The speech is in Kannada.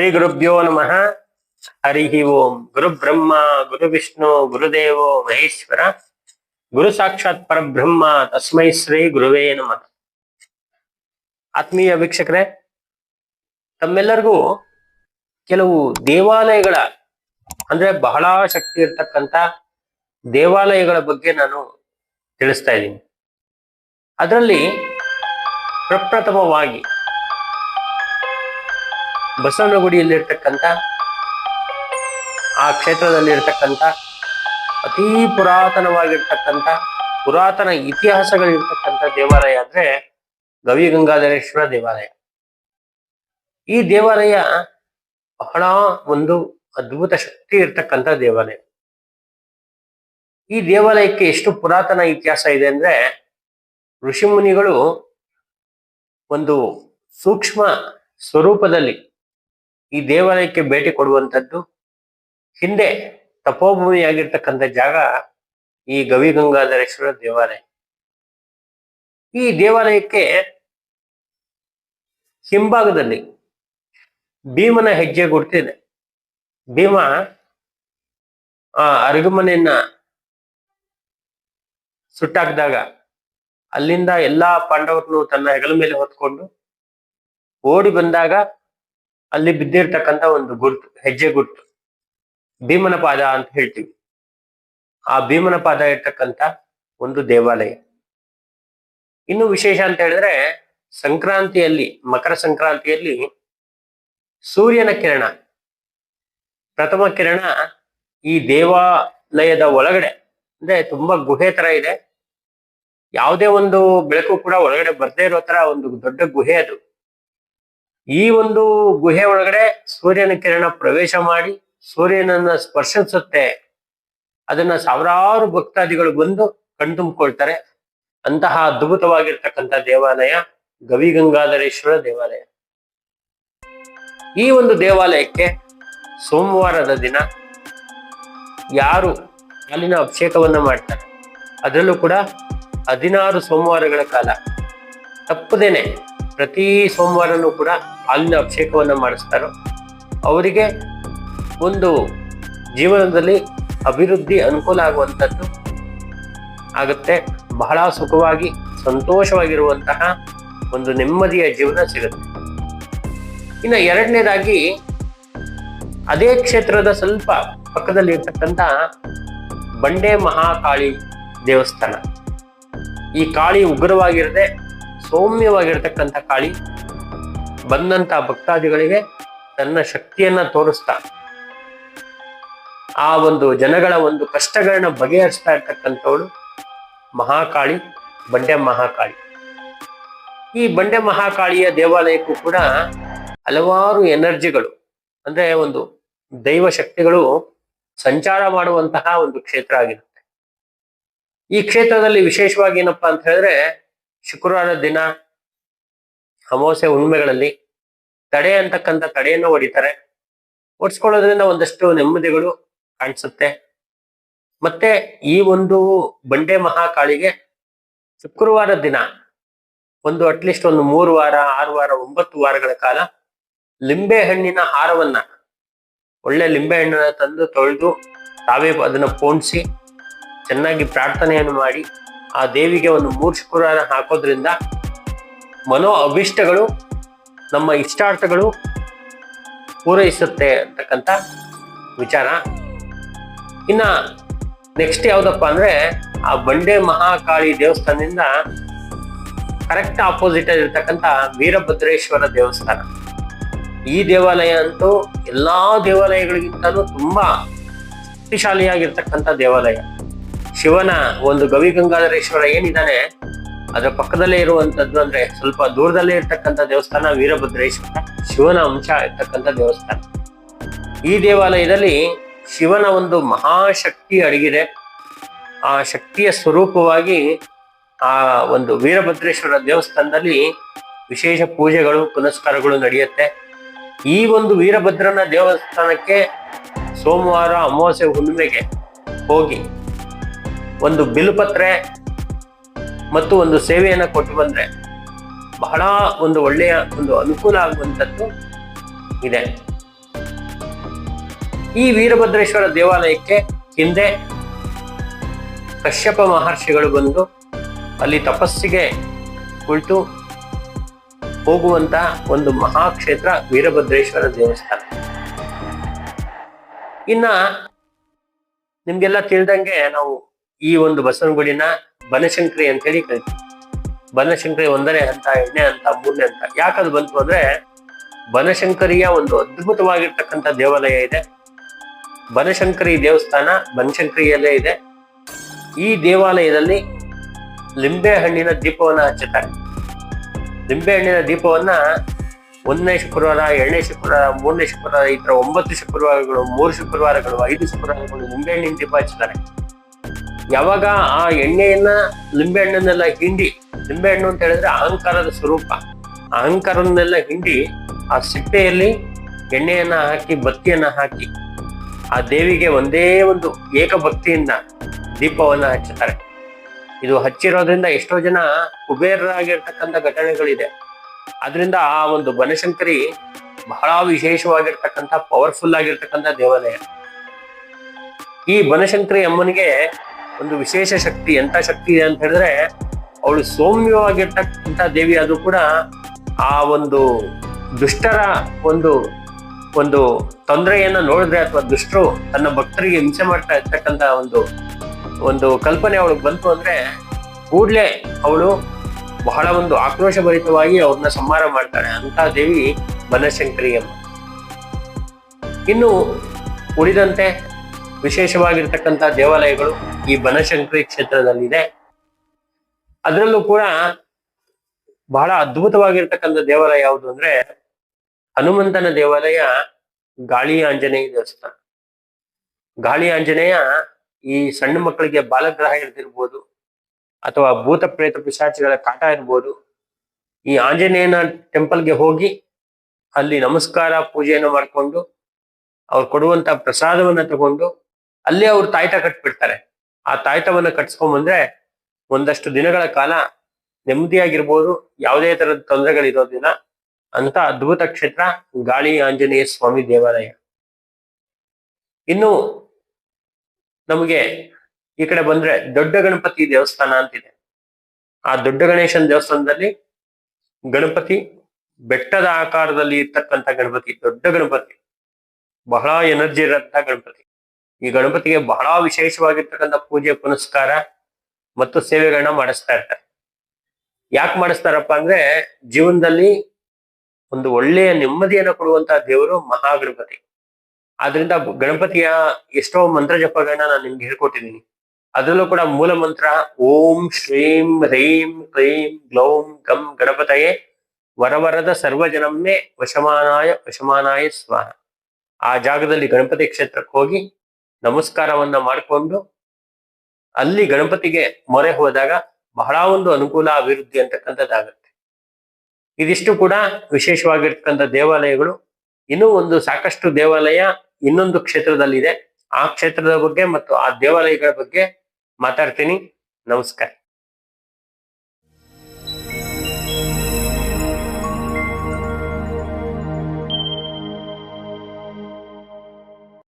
ಶ್ರೀ ಗುರುಭ್ಯೋ ನಮಃ. ಹರಿ ಓಂ. ಗುರು ಬ್ರಹ್ಮ, ಗುರು ವಿಷ್ಣು ಗುರುದೇವೋ ಮಹೇಶ್ವರ. ಗುರು ಸಾಕ್ಷಾತ್ ಪರಬ್ರಹ್ಮ, ತಸ್ಮೈ ಶ್ರೀ ಗುರುವೇ ನಮಃ. ಆತ್ಮೀಯ ವೀಕ್ಷಕರೇ, ತಮ್ಮೆಲ್ಲರಿಗೂ ಕೆಲವು ದೇವಾಲಯಗಳ, ಅಂದ್ರೆ ಬಹಳ ಶಕ್ತಿ ಇರ್ತಕ್ಕಂತ ದೇವಾಲಯಗಳ ಬಗ್ಗೆ ನಾನು ತಿಳಿಸ್ತಾ ಇದ್ದೀನಿ. ಅದರಲ್ಲಿ ಪ್ರಪ್ರಥಮವಾಗಿ ಬಸವನಗುಡಿಯಲ್ಲಿರ್ತಕ್ಕಂಥ, ಆ ಕ್ಷೇತ್ರದಲ್ಲಿರ್ತಕ್ಕಂಥ, ಅತಿ ಪುರಾತನವಾಗಿರ್ತಕ್ಕಂಥ, ಪುರಾತನ ಇತಿಹಾಸಗಳಿರ್ತಕ್ಕಂಥ ದೇವಾಲಯ ಅಂದ್ರೆ ಗವಿ ಗಂಗಾಧರೇಶ್ವರ ದೇವಾಲಯ. ಈ ದೇವಾಲಯ ಬಹಳ ಒಂದು ಅದ್ಭುತ ಶಕ್ತಿ ಇರ್ತಕ್ಕಂಥ ದೇವಾಲಯ. ಈ ದೇವಾಲಯಕ್ಕೆ ಎಷ್ಟು ಪುರಾತನ ಇತಿಹಾಸ ಇದೆ ಅಂದ್ರೆ ಋಷಿಮುನಿಗಳು ಒಂದು ಸೂಕ್ಷ್ಮ ಸ್ವರೂಪದಲ್ಲಿ ಈ ದೇವಾಲಯಕ್ಕೆ ಭೇಟಿ ಕೊಡುವಂಥದ್ದು ಹಿಂದೆ ತಪೋಭೂಮಿಯಾಗಿರ್ತಕ್ಕಂಥ ಜಾಗ ಈ ಗವಿಗಂಗಾಧರೇಶ್ವರ ದೇವಾಲಯ. ಈ ದೇವಾಲಯಕ್ಕೆ ಹಿಂಭಾಗದಲ್ಲಿ ಭೀಮನ ಹೆಜ್ಜೆ ಗುರ್ತಿದೆ ಭೀಮ ಆ ಅರಗುಮನೆಯನ್ನ ಸುಟ್ಟಾಕಿದಾಗ ಅಲ್ಲಿಂದ ಎಲ್ಲಾ ಪಾಂಡವರನ್ನು ತನ್ನ ಹೆಗಲ ಮೇಲೆ ಹೊತ್ಕೊಂಡು ಓಡಿ ಬಂದಾಗ ಅಲ್ಲಿ ಬಿದ್ದಿರ್ತಕ್ಕಂಥ ಒಂದು ಗುರುತು, ಹೆಜ್ಜೆ ಗುರುತು. ಭೀಮನ ಪಾದ ಅಂತ ಹೇಳ್ತೀವಿ. ಆ ಭೀಮನ ಪಾದ ಇರ್ತಕ್ಕಂಥ ಒಂದು ದೇವಾಲಯ. ಇನ್ನು ವಿಶೇಷ ಅಂತ ಹೇಳಿದ್ರೆ ಸಂಕ್ರಾಂತಿಯಲ್ಲಿ, ಮಕರ ಸಂಕ್ರಾಂತಿಯಲ್ಲಿ ಸೂರ್ಯನ ಕಿರಣ. ಪ್ರಥಮ ಕಿರಣ ಈ ದೇವಾಲಯದ ಒಳಗಡೆ, ಅಂದ್ರೆ ತುಂಬಾ ಗುಹೆ ತರ ಇದೆ. ಯಾವುದೇ ಒಂದು ಬೆಳಕು ಕೂಡ ಒಳಗಡೆ ಬರ್ದೇ ಇರೋ ತರ ಒಂದು ದೊಡ್ಡ ಗುಹೆ ಅದು. ಈ ಒಂದು ಗುಹೆ ಒಳಗಡೆ ಸೂರ್ಯನ ಕಿರಣ ಪ್ರವೇಶ ಮಾಡಿ ಸೂರ್ಯನನ್ನ ಸ್ಪರ್ಶಿಸುತ್ತೆ. ಅದನ್ನ ಸಾವಿರಾರು ಭಕ್ತಾದಿಗಳು ಬಂದು ಕಣ್ತುಂಬಿಕೊಳ್ತಾರೆ ಅಂತಹ ಅದ್ಭುತವಾಗಿರ್ತಕ್ಕಂಥ ದೇವಾಲಯ ಗವಿ ಗಂಗಾಧರೇಶ್ವರ ದೇವಾಲಯ. ಈ ಒಂದು ದೇವಾಲಯಕ್ಕೆ ಸೋಮವಾರದ ದಿನ ಯಾರು ಅಲ್ಲಿನ ಅಭಿಷೇಕವನ್ನ ಮಾಡ್ತಾರೆ. ಅದರಲ್ಲೂ ಕೂಡ ಹದಿನಾರು ಸೋಮವಾರಗಳ ಕಾಲ. ತಪ್ಪದೇನೆ. ಪ್ರತಿ ಸೋಮವಾರನೂ ಕೂಡ ಹಾಲಿನ ಅಭಿಷೇಕವನ್ನು ಮಾಡಿಸ್ತಾರೋ, ಅವರಿಗೆ ಒಂದು ಜೀವನದಲ್ಲಿ ಅಭಿವೃದ್ಧಿ ಅನುಕೂಲ ಆಗುವಂಥದ್ದು ಆಗುತ್ತೆ. ಬಹಳ ಸುಖವಾಗಿ, ಸಂತೋಷವಾಗಿರುವಂತಹ ಒಂದು ನೆಮ್ಮದಿಯ ಜೀವನ ಸಿಗುತ್ತೆ. ಇನ್ನು ಎರಡನೇದಾಗಿ, ಅದೇ ಕ್ಷೇತ್ರದ ಸ್ವಲ್ಪ ಪಕ್ಕದಲ್ಲಿ ಇರ್ತಕ್ಕಂಥ ಬಂಡೆ ಮಹಾಕಾಳಿ ದೇವಸ್ಥಾನ. ಈ ಕಾಳಿ ಉಗ್ರವಾಗಿರದೆ ಸೌಮ್ಯವಾಗಿರ್ತಕ್ಕಂಥ ಕಾಳಿ ಬಂದಂತ ಭಕ್ತಾದಿಗಳಿಗೆ ತನ್ನ ಶಕ್ತಿಯನ್ನ ತೋರಿಸ್ತಾ, ಆ ಒಂದು ಜನಗಳ ಒಂದು ಕಷ್ಟಗಳನ್ನ ಬಗೆಹರಿಸ್ತಾ ಇರ್ತಕ್ಕಂಥವಳು ಮಹಾಕಾಳಿ, ಬಂಡೆ ಮಹಾಕಾಳಿ. ಈ ಬಂಡೆ ಮಹಾಕಾಳಿಯ ದೇವಾಲಯಕ್ಕೂ ಕೂಡ ಹಲವಾರು ಎನರ್ಜಿಗಳು, ಅಂದ್ರೆ ಒಂದು ದೈವ ಶಕ್ತಿಗಳು ಸಂಚಾರ ಮಾಡುವಂತಹ ಒಂದು ಕ್ಷೇತ್ರ ಆಗಿರುತ್ತೆ. ಈ ಕ್ಷೇತ್ರದಲ್ಲಿ ವಿಶೇಷವಾಗಿ ಏನಪ್ಪಾ ಅಂತ ಹೇಳಿದ್ರೆ ಶುಕ್ರವಾರ ದಿನ ಅಮಾವಾಸ್ಯ ಹುಣ್ಮೆಗಳಲ್ಲಿ ತಡೆ ಅಂತಕ್ಕಂಥ ತಡೆಯನ್ನು ಹೊಡಿತಾರೆ. ಓಡಿಸ್ಕೊಳ್ಳೋದ್ರಿಂದ ಒಂದಷ್ಟು ನೆಮ್ಮದಿಗಳು ಕಾಣಿಸುತ್ತೆ. ಮತ್ತೆ ಈ ಒಂದು ಬಂಡೆ ಮಹಾಕಾಳಿಗೆ ಶುಕ್ರವಾರ ದಿನ ಒಂದು ಅಟ್ಲೀಸ್ಟ್ ಒಂದು ಮೂರು ವಾರ, ಆರು ವಾರ, ಒಂಬತ್ತು ವಾರಗಳ ಕಾಲ ಲಿಂಬೆ ಹಣ್ಣಿನ ಹಾರವನ್ನ ಒಳ್ಳೆ ಲಿಂಬೆ ಹಣ್ಣನ್ನು ತಂದು ತೊಳೆದು ತಾವೇ ಅದನ್ನ ಪೋಣಿಸಿ ಚೆನ್ನಾಗಿ ಪ್ರಾರ್ಥನೆಯನ್ನು ಮಾಡಿ ಆ ದೇವಿಗೆ ಒಂದು ಮೂರು ಶುಕ್ರವಾರ ಹಾಕೋದ್ರಿಂದ ಮನೋ ಅಭಿಷ್ಟಗಳು, ನಮ್ಮ ಇಷ್ಟಾರ್ಥಗಳು ಪೂರೈಸುತ್ತೆ ಅಂತಕ್ಕಂಥ ವಿಚಾರ. ಇನ್ನ ನೆಕ್ಸ್ಟ್ ಯಾವುದಪ್ಪ ಅಂದ್ರೆ ಆ ಬಂಡೆ ಮಹಾಕಾಳಿ ದೇವಸ್ಥಾನದಿಂದ ಕರೆಕ್ಟ್ ಆಪೋಸಿಟ್ ಆಗಿರ್ತಕ್ಕಂಥ ವೀರಭದ್ರೇಶ್ವರ ದೇವಸ್ಥಾನ. ಈ ದೇವಾಲಯ ಅಂತೂ ಎಲ್ಲಾ ದೇವಾಲಯಗಳಿಗಿಂತಲೂ ತುಂಬಾ ಶಕ್ತಿಶಾಲಿಯಾಗಿರ್ತಕ್ಕಂಥ ದೇವಾಲಯ. ಶಿವನ ಒಂದು ಗವಿ ಗಂಗಾಧರೇಶ್ವರ ಏನಿದ್ದಾನೆ, ಅದರ ಪಕ್ಕದಲ್ಲೇ ಇರುವಂತದ್ದು ಅಂದ್ರೆ ಸ್ವಲ್ಪ ದೂರದಲ್ಲೇ ಇರ್ತಕ್ಕಂಥ ದೇವಸ್ಥಾನ ವೀರಭದ್ರೇಶ್ವರ. ಶಿವನ ಅಂಶ ಇರ್ತಕ್ಕಂಥ ದೇವಸ್ಥಾನ. ಈ ದೇವಾಲಯದಲ್ಲಿ ಶಿವನ ಒಂದು ಮಹಾಶಕ್ತಿ ಅಡಗಿದೆ. ಆ ಶಕ್ತಿಯ ಸ್ವರೂಪವಾಗಿ ಆ ಒಂದು ವೀರಭದ್ರೇಶ್ವರ ದೇವಸ್ಥಾನದಲ್ಲಿ ವಿಶೇಷ ಪೂಜೆಗಳು, ಪುನಸ್ಕಾರಗಳು ನಡೆಯುತ್ತೆ. ಈ ಒಂದು ವೀರಭದ್ರನ ದೇವಸ್ಥಾನಕ್ಕೆ ಸೋಮವಾರ ಅಮಾವಾಸ್ಯೆ ಹುಣ್ಣಿಮೆಗೆ ಹೋಗಿ ಒಂದು ಬಿಲ್ಪತ್ರೆ ಮತ್ತು ಒಂದು ಸೇವೆಯನ್ನು ಕೊಟ್ಟು ಬಂದ್ರೆ ಬಹಳ ಒಂದು ಒಳ್ಳೆಯ ಒಂದು ಅನುಕೂಲ ಆಗುವಂಥದ್ದು ಇದೆ. ಈ ವೀರಭದ್ರೇಶ್ವರ ದೇವಾಲಯಕ್ಕೆ ಹಿಂದೆ ಕಶ್ಯಪ ಮಹರ್ಷಿಗಳು ಬಂದು ಅಲ್ಲಿ ತಪಸ್ಸಿಗೆ ಕುಳಿತು ಹೋಗುವಂತ ಒಂದು ಮಹಾಕ್ಷೇತ್ರ ವೀರಭದ್ರೇಶ್ವರ ದೇವಸ್ಥಾನ. ಇನ್ನ ನಿಮ್ಗೆಲ್ಲ ತಿಳಿದಂಗೆ ನಾವು ಈ ಒಂದು ಬಸವನಗುಡಿನ ಬನಶಂಕರಿ ಅಂತ ಹೇಳಿ ಕರಿತೀವಿ. ಬನಶಂಕರಿ ಒಂದನೇ ಹಂತ ಎರಡನೇ ಹಂತ ಮೂರನೇ ಹಂತ ಯಾಕದು ಬಂತು ಅಂದ್ರೆ ಬನಶಂಕರಿಯ ಒಂದು ಅದ್ಭುತವಾಗಿರ್ತಕ್ಕಂಥ ದೇವಾಲಯ ಇದೆ. ಬನಶಂಕರಿ ದೇವಸ್ಥಾನ ಬನಶಂಕರಿಯಲ್ಲೇ ಇದೆ. ಈ ದೇವಾಲಯದಲ್ಲಿ ಲಿಂಬೆ ಹಣ್ಣಿನ ದೀಪವನ್ನ ಹಚ್ಚುತ್ತಾರೆ. ಲಿಂಬೆ ಹಣ್ಣಿನ ದೀಪವನ್ನ ಒಂದನೇ ಶುಕ್ರವಾರ, ಎರಡನೇ ಶುಕ್ರವಾರ, ಮೂರನೇ ಶುಕ್ರವಾರ, ಈ ತರ ಒಂಬತ್ತು ಶುಕ್ರವಾರಗಳು, ಮೂರು ಶುಕ್ರವಾರಗಳು, ಐದು ಶುಕ್ರವಾರಗಳು ಲಿಂಬೆ ಹಣ್ಣಿನ ದೀಪ ಹಚ್ತಾರೆ ಯಾವಾಗ ಆ ಎಣ್ಣೆಯನ್ನ ಲಿಂಬೆ ಹಣ್ಣನ್ನೆಲ್ಲ ಹಿಂಡಿ ಲಿಂಬೆ ಹಣ್ಣು ಅಂತ ಹೇಳಿದ್ರೆ ಅಹಂಕಾರದ ಸ್ವರೂಪ. ಅಹಂಕಾರವನ್ನೆಲ್ಲ ಹಿಂಡಿ ಆ ಸಿಪ್ಪೆಯಲ್ಲಿ ಎಣ್ಣೆಯನ್ನ ಹಾಕಿ, ಬತ್ತಿಯನ್ನ ಹಾಕಿ ಆ ದೇವಿಗೆ ಒಂದೇ ಒಂದು ಏಕಭಕ್ತಿಯಿಂದ ದೀಪವನ್ನ ಹಚ್ಚುತ್ತಾರೆ. ಇದು ಹಚ್ಚಿರೋದ್ರಿಂದ ಎಷ್ಟೋ ಜನ ಕುಬೇರರಾಗಿರ್ತಕ್ಕಂಥ ಘಟನೆಗಳಿದೆ. ಅದರಿಂದ ಆ ಒಂದು ಬನಶಂಕರಿ ಬಹಳ ವಿಶೇಷವಾಗಿರ್ತಕ್ಕಂಥ ಪವರ್ಫುಲ್ ಆಗಿರ್ತಕ್ಕಂಥ ದೇವಾಲಯ. ಈ ಬನಶಂಕರಿ ಅಮ್ಮನಿಗೆ ಒಂದು ವಿಶೇಷ ಶಕ್ತಿ, ಎಂಥ ಶಕ್ತಿ ಇದೆ ಅಂತ ಹೇಳಿದ್ರೆ, ಅವಳು ಸೌಮ್ಯವಾಗಿರ್ತಕ್ಕಂಥ ದೇವಿ ಅದು ಕೂಡ ಆ ಒಂದು ದುಷ್ಟರ ಒಂದು ಒಂದು ತೊಂದರೆಯನ್ನ ನೋಡಿದ್ರೆ ಅಥವಾ ದುಷ್ಟರು ತನ್ನ ಭಕ್ತರಿಗೆ ಹಿಂಸೆ ಮಾಡ್ತಾ ಇರ್ತಕ್ಕಂಥ ಒಂದು ಒಂದು ಕಲ್ಪನೆ ಅವಳಿಗೆ ಬಂತು ಅಂದ್ರೆ ಕೂಡಲೇ ಅವಳು ಬಹಳ ಒಂದು ಆಕ್ರೋಶಭರಿತವಾಗಿ ಅವ್ರನ್ನ ಸಂಹಾರ ಮಾಡ್ತಾಳೆ. ಅಂತ ದೇವಿ ಬನಶಂಕರಿ ಅಮ್ಮ ಇನ್ನು ಉಳಿದಂತೆ ವಿಶೇಷವಾಗಿರ್ತಕ್ಕಂಥ ದೇವಾಲಯಗಳು ಈ ಬನಶಂಕರಿ ಕ್ಷೇತ್ರದಲ್ಲಿದೆ. ಅದರಲ್ಲೂ ಕೂಡ ಬಹಳ ಅದ್ಭುತವಾಗಿರ್ತಕ್ಕಂಥ ದೇವಾಲಯ ಯಾವುದು ಅಂದ್ರೆ ಹನುಮಂತನ ದೇವಾಲಯ ಗಾಳಿ ಆಂಜನೇಯ ದೇವಸ್ಥಾನ. ಗಾಳಿ ಆಂಜನೇಯ ಈ ಸಣ್ಣ ಮಕ್ಕಳಿಗೆ ಬಾಲಗ್ರಹ ಇರ್ದಿರ್ಬೋದು ಅಥವಾ ಭೂತ ಪ್ರೇತ ಪಿಶಾಚಿಗಳ ಕಾಟ ಇರ್ಬೋದು. ಈ ಆಂಜನೇಯನ ಟೆಂಪಲ್ಗೆ ಹೋಗಿ ಅಲ್ಲಿ ನಮಸ್ಕಾರ ಪೂಜೆಯನ್ನು ಮಾಡಿಕೊಂಡು ಅವ್ರು ಕೊಡುವಂತ ಪ್ರಸಾದವನ್ನ ತಗೊಂಡು ಅಲ್ಲೇ ಅವ್ರು ತಾಯ್ತ ಕಟ್ಬಿಡ್ತಾರೆ. ಆ ತಾಯ್ತವನ್ನ ಕಟ್ಸ್ಕೊಂಬಂದ್ರೆ ಒಂದಷ್ಟು ದಿನಗಳ ಕಾಲ ನೆಮ್ಮದಿಯಾಗಿರ್ಬೋದು, ಯಾವುದೇ ತರದ ತೊಂದರೆಗಳಿರೋದಿಲ್ಲ ಅಂತ ಅದ್ಭುತ ಕ್ಷೇತ್ರ ಗಾಳಿ ಆಂಜನೇಯ ಸ್ವಾಮಿ ದೇವಾಲಯ. ಇನ್ನು ನಮಗೆ ಈ ಕಡೆ ಬಂದ್ರೆ ದೊಡ್ಡ ಗಣಪತಿ ದೇವಸ್ಥಾನ ಅಂತಿದೆ. ಆ ದೊಡ್ಡ ಗಣೇಶನ ದೇವಸ್ಥಾನದಲ್ಲಿ ಗಣಪತಿ ಬೆಟ್ಟದ ಆಕಾರದಲ್ಲಿ ಇರ್ತಕ್ಕಂಥ ಗಣಪತಿ, ದೊಡ್ಡ ಗಣಪತಿ. ಬಹಳ ಎನರ್ಜಿ ಇರಂತ ಗಣಪತಿ. ಈ ಗಣಪತಿಗೆ ಬಹಳ ವಿಶೇಷವಾಗಿರ್ತಕ್ಕಂಥ ಪೂಜೆ, ಪುನಸ್ಕಾರ ಮತ್ತು ಸೇವೆಗಳನ್ನ ಮಾಡಿಸ್ತಾ ಇರ್ತಾರೆ. ಯಾಕೆ ಮಾಡಿಸ್ತಾರಪ್ಪ ಅಂದ್ರೆ ಜೀವನದಲ್ಲಿ ಒಂದು ಒಳ್ಳೆಯ ನೆಮ್ಮದಿಯನ್ನು ಕೊಡುವಂತಹ ದೇವರು ಮಹಾಗಣಪತಿ. ಆದ್ರಿಂದ ಗಣಪತಿಯ ಎಷ್ಟೋ ಮಂತ್ರ ಜಪಗಳನ್ನ ನಾನು ನಿಮ್ಗೆ ಹೇಳ್ಕೊಟ್ಟಿದ್ದೀನಿ ಅದರಲ್ಲೂ ಕೂಡ ಮೂಲ ಮಂತ್ರ, ಓಂ ಶ್ರೀಂ ಹ್ರೀಂ ಕ್ಲೀಂ ಗ್ಲೌಂ ಗಂ ಗಣಪತಯೇ ವರವರದ ಸರ್ವಜನಮ್ಮೆ ವಶಮಾನಾಯ ವಶಮಾನಾಯ ಸ್ವಾಹ. ಆ ಜಾಗದಲ್ಲಿ ಗಣಪತಿ ಕ್ಷೇತ್ರಕ್ಕೆ ಹೋಗಿ ನಮಸ್ಕಾರವನ್ನ ಮಾಡಿಕೊಂಡು ಅಲ್ಲಿ ಗಣಪತಿಗೆ ಮೊರೆ ಹೋದಾಗ ಬಹಳ ಒಂದು ಅನುಕೂಲ ಅಭಿವೃದ್ಧಿ ಅಂತಕ್ಕಂಥದ್ದಾಗುತ್ತೆ. ಇದಿಷ್ಟು ಕೂಡ ವಿಶೇಷವಾಗಿರ್ತಕ್ಕಂಥ ದೇವಾಲಯಗಳು. ಇನ್ನೂ ಒಂದು ಸಾಕಷ್ಟು ದೇವಾಲಯ ಇನ್ನೊಂದು ಕ್ಷೇತ್ರದಲ್ಲಿದೆ. ಆ ಕ್ಷೇತ್ರದ ಬಗ್ಗೆ ಮತ್ತು ಆ ದೇವಾಲಯಗಳ ಬಗ್ಗೆ ಮಾತಾಡ್ತೀನಿ. ನಮಸ್ಕಾರ.